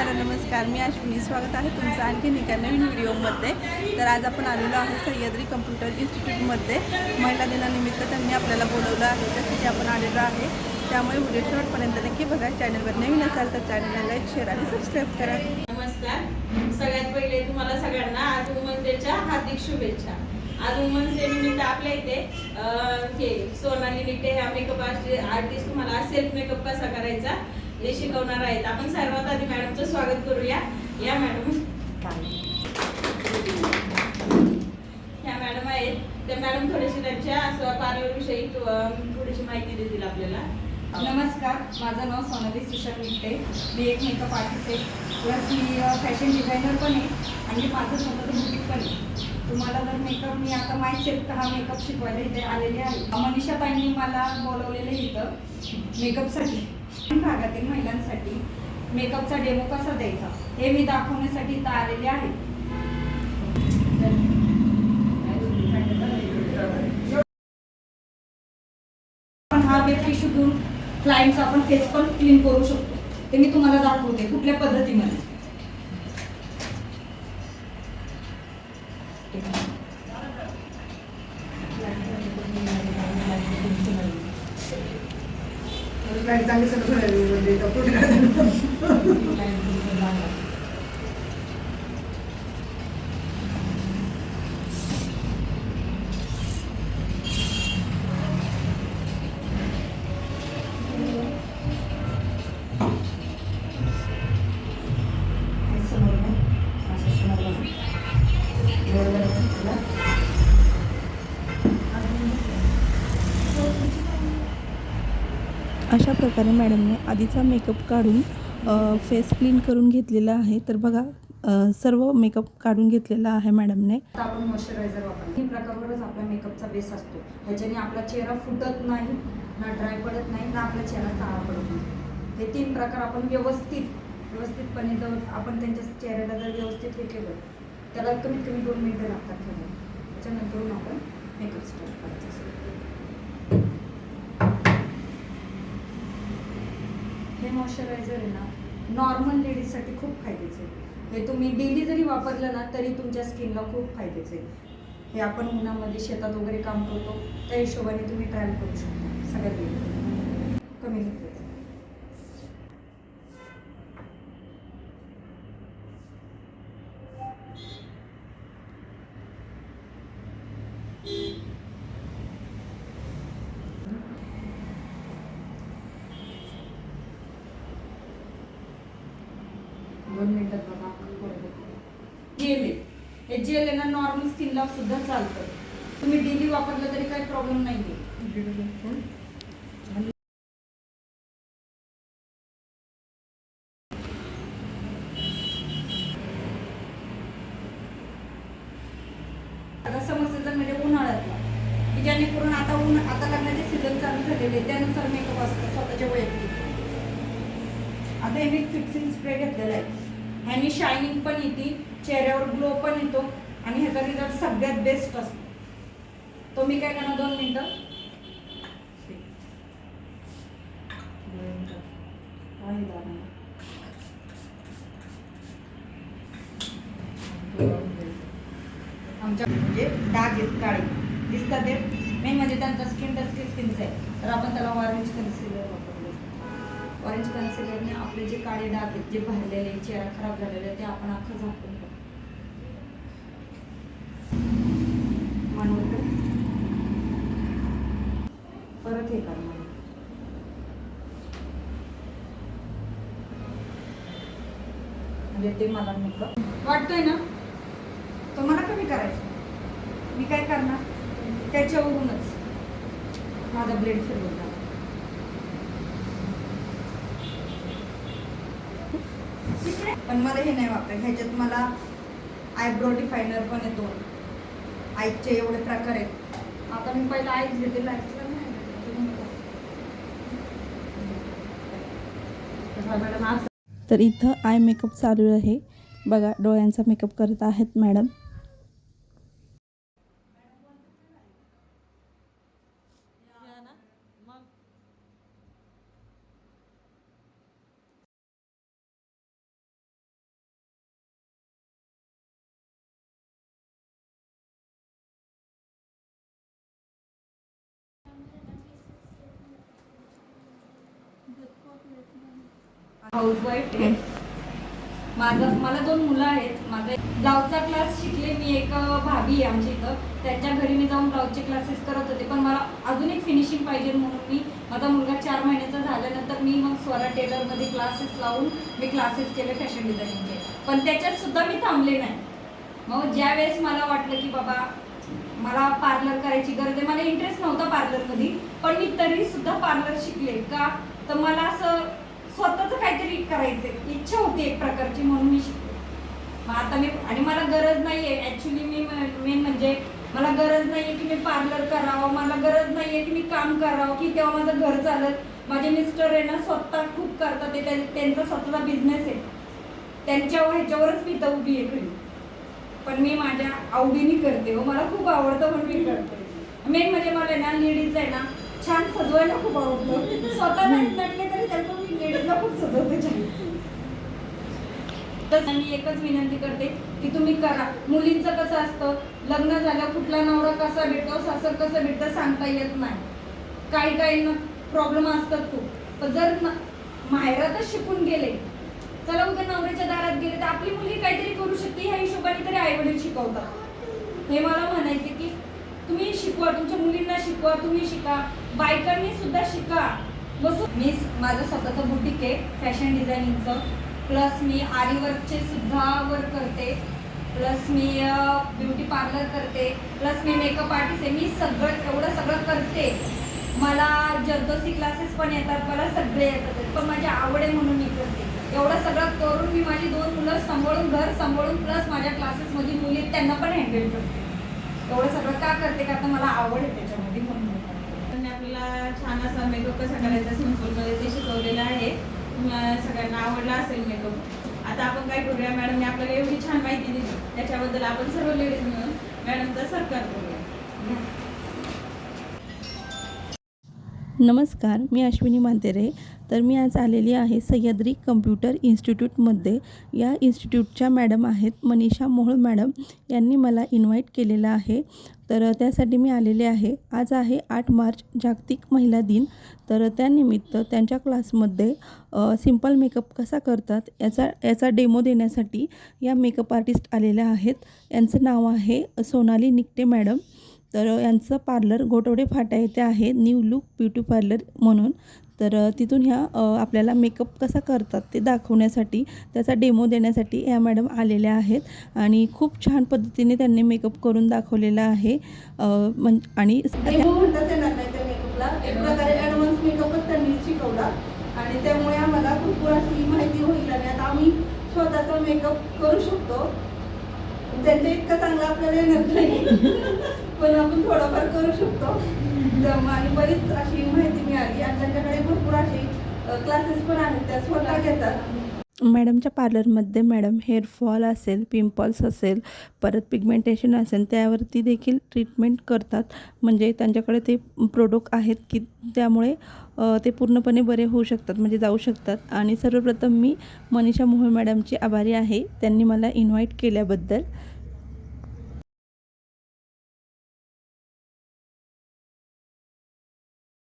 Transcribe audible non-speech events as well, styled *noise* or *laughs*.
Hello नमस्कार. मी अश्विनी. स्वागत आहे तुमचं आणखीन एका नवीन व्हिडिओमध्ये. तर आज आपण आलेलो आहे सह्याद्री कम्प्युटर इन्स्टिट्यूटमध्ये. महिला दिनानिमित्त त्यांनी आपल्याला बोलवलं आहे. त्यासाठी आपण आलेलो आहे. त्यामुळे व्हिडिओ शेवटपर्यंत नक्की बघा. चॅनलवर नवीन असाल तर चॅनलला लाईक शेअर आणि सबस्क्राईब करा. नमस्कार. सगळ्यात पहिले तुम्हाला सगळ्यांना आज वुमन्स डेच्या हार्दिक शुभेच्छा. आज वुमन्स डे निमित्त आपल्या इथे हे सोनाली निकटे ह्या मेकअप आर्टिस्ट तुम्हाला सेल्फ मेकअप कसा करायचा? हे शिकवणार आहेत. आपण सर्वात आधी मॅडमचं स्वागत करूया. या मॅडम ह्या मॅडम आहेत. त्या मॅडम थोडीशी त्यांच्या पार्लर विषयी थोडीशी माहिती देतील आपल्याला. नमस्कार. माझं नाव सोनाली सुषक निकटे मी एक मेकअप आर्टिस्ट आहे. प्लस मी फॅशन डिझायनर पण आहे आणि माझं स्वतःचं बुटीक पण आहे. तुम्हाला जर मेकअप मी आता माहीत असेल तर हा मेकअप शिकवायला इथे आलेले आहे. मनीषा ताईंनी मला बोलवलेलं इथं. मेकअपसाठी भागातील महिलांसाठी मेकअपचा डेमो कसा द्यायचा? हे मी दाखवण्यासाठी इथं आलेले आहे. आपण हा वेब टिश्यू घेऊन क्लायंटचा आपण फेस पण क्लीन करू शकतो. ते मी तुम्हाला दाखवते कुठल्या पद्धतीमध्ये. अशा *laughs* *laughs* प्रकारे मॅडमने आधीचा मेकअप काढून फेस क्लीन करून घेतलेला आहे. तर बघा सर्व मेकअप काढून घेतलेला आहे मॅडमने. आपण मॉइश्चरायझर वापरतो. तीन प्रकारवरच आपला मेकअपचा बेस असतो. ह्याच्याने आपला चेहरा फुटत नाही ना ड्राय पडत नाही ना आपला चेहरा काळा पडत नाही. हे तीन प्रकार आपण व्यवस्थित व्यवस्थितपणे जर आपण त्यांच्या चेहऱ्याला जर व्यवस्थित हे केलं त्याला कमीत कमी दोन मिनिटं लागतात ठेवून. त्याच्यानंतरून आपण मेकअप स्टार्ट करायचा हे मॉइश्चरायझर आहे ना नॉर्मल लेडीजसाठी खूप फायद्याचं आहे. हे तुम्ही डेली जरी वापरलं ना तरी तुमच्या स्किनला खूप फायद्याचं आहे. हे आपण उन्हामध्ये शेतात वगैरे काम करतो त्या हिशोबाने तुम्ही ट्रायल करू शकता. सगळ्यात वेळ कमी घेतलं तर. दोन मिनिटात बघा अख्खं कोरडं. जेल आहे हे जेल आहे ना नॉर्मल स्किनला सुद्धा चालतं. तुम्ही डेली वापरलं तरी काही प्रॉब्लेम नाही आहे आता समज जर म्हणजे उन्हाळ्यातला. की जेणेकरून आता ऊन आता लग्नाचे सीझन चालू झालेले त्यानुसार मेकअप असतो स्वतःच्या वैयक्तिक आता हे मी फिक्सिंग स्प्रे घेतलेला आहे. ह्यानी शायनिंग पण येते चेहऱ्यावर ग्लो पण येतो आणि ह्याचा रिझल्ट सगळ्यात बेस्ट असतो. तो मी काय करणार दोन मिनिटं? आमच्या म्हणजे डाग आहेत काळे. दिसतात ते? मेन म्हणजे त्यांचा स्किन डस्की स्किनचा आहे. तर आपण त्याला ऑरेंज कन्सिलर वापरतो. ऑरेंज कन्सिलरने आपले जे काळे डाग आहेत जे भरलेले चेहरा खराब झालेले ते आपण अख्खं झाकून टाकू. परत हे करणार म्हणजे ते मला नको. वाटतोय ना? तो मला कमी करायचं. मी काय करणार? त्याच्यावरूनच माझा ब्लेड फिरवतो पण मला हे नाही वापरायचं ह्याच्यात मला आयब्रो डिफायनर पण येतो आईचे एवढे प्रकार आहेत. आता मी पहिला आईच घेते लाईफला तर इथं आय मेकअप चालू आहे. बघा डोळ्यांचा मेकअप करत आहेत मॅडम. हाऊसवाईफ आहे. माझं मला दोन मुलं आहेत. माझा ब्लाऊजचा क्लास शिकले मी एक भाभी आहे आमच्या इथं. त्यांच्या घरी मी जाऊन ब्लाऊजचे क्लासेस करत होते. पण मला अजून एक फिनिशिंग पाहिजे म्हणून मी माझा मुलगा चार महिन्याचा झाल्यानंतर मी मग स्वरा टेलरमध्ये क्लासेस लावून मी क्लासेस केले फॅशन डिझायनिंगचे पण त्याच्यात सुद्धा मी थांबले नाही. मग ज्या वेळेस मला वाटलं की बाबा मला पार्लर करायची गरज आहे. मला इंटरेस्ट नव्हता पार्लरमध्ये पण मी तरी सुद्धा पार्लर शिकले का? तर मला असं स्वतःच काहीतरी करायचं इच्छा होती एक प्रकारची म्हणून मी शिकले. मग आता मी आणि मला गरज नाहीये. ऍक्च्युली मी मेन म्हणजे मला गरज नाहीये की मी पार्लर करावं. मला गरज नाहीये की मी काम करावं. की तेव्हा माझं घर चालत. माझे मिस्टर आहे ना स्वतः खूप करतात. ते त्यांचा स्वतःचा बिझनेस आहे. त्यांच्या ह्याच्यावरच मी तर उभी आहे खरी. पण मी माझ्या आवडीने करते हो. मला खूप आवडतं म्हणून मी करते. मेन म्हणजे मला आहे ना लेडीज आहे ना छान सजवायला खूप आवडतं स्वतः नाही नटले तरी त्याचं मी लेडीजला खूप सजवते छान. तर मी एकच विनंती करते की तुम्ही करा. मुलींचं कसं असतं लग्न झालं कुठला नवरा कसा भेटतो सासर कसं भेटतं सांगता येत नाही. काही काही प्रॉब्लेम असतात खूप. पण जर न- माहेरातच शिकून गेले चला उद्या नवऱ्याच्या दारात गेले तर आपली मुलगी काहीतरी करू शकते ह्या हिशोबाने तरी आई वडील शिकवतात. हे मला म्हणायचे की तुम्ही शिकवा तुमच्या मुलींना शिकवा तुम्ही शिका. बायकांनी सुद्धा शिका. बसू. मी माझं स्वतःचं बुटीक आहे फॅशन डिझायनिंगचं प्लस मी आरी वर्कचे सुद्धा वर्क करते. प्लस मी ब्युटी पार्लर करते. प्लस मी मेकअप आर्टिस्ट आहे. मी सगळं एवढं सगळं करते. मला जरदोसी क्लासेस पण येतात. मला सगळे येतात. पण माझी आवड आहे म्हणून मी करते. एवढं सगळं करून मी माझी दोन मुलं सांभाळून घर सांभाळून प्लस माझ्या क्लासेसमध्ये मुली त्यांना पण हँडल करते. एवढं सगळं का करते? का तर मला आवड आहे त्याच्यामध्ये म्हणून मी करते. त्यांनी आपल्याला छान असा मेकअप कसा करायचा सिम्पलमध्ये ते शिकवलेलं आहे. सगळ्यांना आवडला असेल मेकअप आता आपण काय करूया मॅडमने आपल्याला एवढी छान माहिती दिली. त्याच्याबद्दल आपण सर्व लेडीज मिळून मॅडमचा सरकार करूया. नमस्कार मी अश्विनी मांतेरे तर मी आज आलेली आहे सह्याद्री कम्प्युटर इन्स्टिट्यूटमध्ये. या इन्स्टिट्यूटच्या मॅडम आहेत मनीषा मोहोळ मॅडम. यांनी मला इन्व्हाइट केलेलं आहे. तर त्यासाठी मी आलेले आहे. आज आहे आठ मार्च जागतिक महिला दिन. तर त्यानिमित्त त्यांच्या क्लासमध्ये सिंपल मेकअप कसा करतात याचा याचा डेमो देण्यासाठी या मेकअप आर्टिस्ट आलेल्या आहेत. यांचं नाव आहे सोनाली निकटे मॅडम. तर यांचं पार्लर गोटवडे फाटा येथे आहे न्यू लुक ब्युटी पार्लर म्हणून. तर तिथून ह्या आपल्याला मेकअप कसा करतात ते दाखवण्यासाठी त्याचा डेमो देण्यासाठी या मॅडम आलेल्या आहेत. आणि खूप छान पद्धतीने त्यांनी मेकअप करून दाखवलेला आहे. आणि आणि त्यामुळे आम्हाला अशी माहिती होईल. आणि आता आम्ही स्वतःचा मेकअप करू शकतो. त्यांच्या इतका चांगला आपल्याला येणार नाही. *laughs* पण आपण थोडंफार करू शकतो. आणि बरीच अशी माहिती मिळाली. आणि त्यांच्याकडे भरपूर असे क्लासेस पण आहेत. त्या स्वतः घेतात. मॅडमच्या पार्लरमध्ये मॅडम हेअरफॉल असेल पिंपल्स असेल परत पिगमेंटेशन असेल त्यावरती देखील ट्रीटमेंट करतात. म्हणजे त्यांच्याकडे ते प्रोडक्ट आहेत की त्यामुळे ते पूर्णपणे बरे होऊ शकतात म्हणजे जाऊ शकतात. आणि सर्वप्रथम मी मनीषा मोहोळ मॅडमची आभारी आहे. त्यांनी मला इन्व्हाइट केल्याबद्दल.